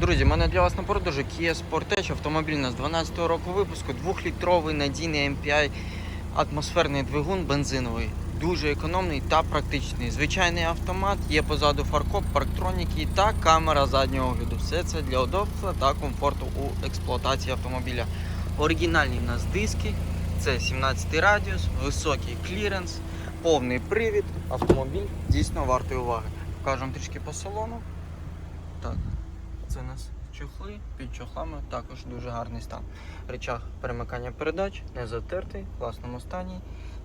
Друзі, в мене для вас на продажу Kia Sportage, автомобіль нас 12 року випуску, 2-літровий надійний MPI, атмосферний двигун бензиновий, дуже економний та практичний. Звичайний автомат, є позаду фаркоп, парктроніки та камера заднього огляду. Все це для удобства та комфорту у експлуатації автомобіля. Оригінальні в нас диски, це 17 радіус, високий кліренс, повний привід. Автомобіль дійсно вартий уваги. Покажемо трішки по салону. Так, це у нас чохли, під чохлами також дуже гарний стан. Речах перемикання передач, не затертий, в класному стані.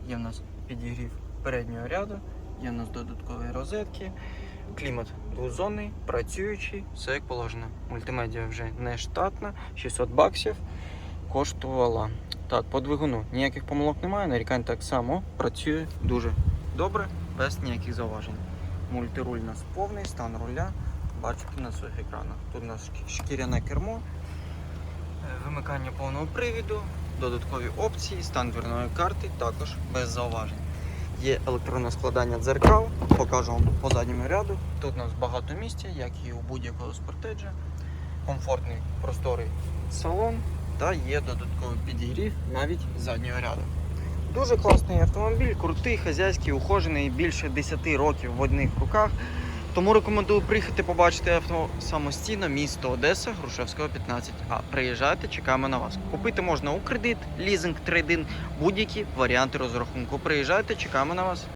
Є в нас підігрів переднього ряду, є в нас додаткові розетки, клімат двозонний, працюючий, все як положено. Мультимедіа вже не штатна, 600 баксів коштувала. Так, по двигуну ніяких помилок немає, нарікань так само працює дуже добре, без ніяких зауважень. Мультируль у нас повний, стан руля. Бачите на своїх екранах. Тут у нас шкіряне кермо, е, вимикання повного привіду, додаткові опції, стан дверної карти також без зауважень. Є електронне складання дзеркал, покажу вам по задньому ряду. Тут у нас багато місця, як і у будь-якого спортеджа. Комфортний просторий салон та є додатковий підігрів навіть заднього ряду. Дуже класний автомобіль, крутий, хазяйський, ухожений, більше 10 років в одних руках. Тому рекомендую приїхати побачити авто самостійно, місто Одеса, Грушевського 15. А приїжджайте, чекаємо на вас. Купити можна у кредит, лізинг, трейдинг, будь-які варіанти розрахунку. Приїжджайте, чекаємо на вас.